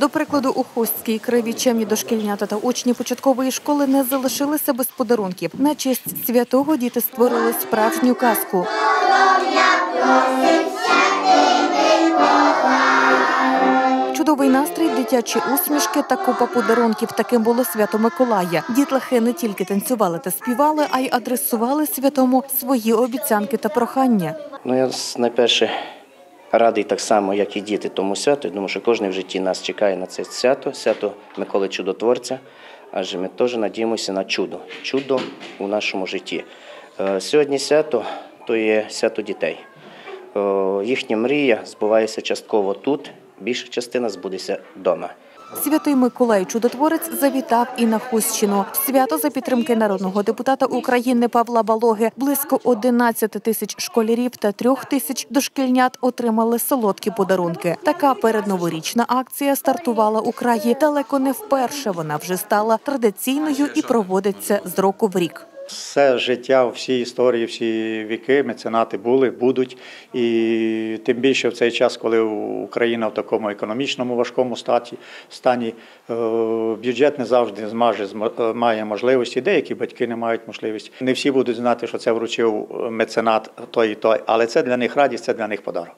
До прикладу, у Хустській криві чемні дошкільнята та учні початкової школи не залишилися без подарунків. На честь святого діти створили справжню казку. Чудовий настрій, дитячі усмішки та купа подарунків. Таким було свято Миколая. Дітлахи не тільки танцювали та співали, а й адресували святому свої обіцянки та прохання. Ну, я найперше радий так само, як і діти тому святу, тому що кожен в житті нас чекає на це свято, свято Миколи Чудотворця. Адже ми теж надіємося на чудо, чудо у нашому житті. Е, Сьогодні свято то є свято дітей. Е, Їхня мрія збувається частково тут, більша частина збудеться вдома. Святий Миколай Чудотворець завітав і на Хустщину. Свято за підтримки народного депутата України Павла Балоги. Близько 11 тисяч школярів та трьох тисяч дошкільнят отримали солодкі подарунки. Така передноворічна акція стартувала у краї далеко не вперше. Вона вже стала традиційною і проводиться з року в рік. Все життя, всі історії, всі віки меценати були, будуть. І тим більше в цей час, коли Україна в такому економічному важкому статі, стані, е, бюджет не завжди змаже, е, має можливості, деякі батьки не мають можливості. Не всі будуть знати, що це вручив меценат той і той, але це для них радість, це для них подарок.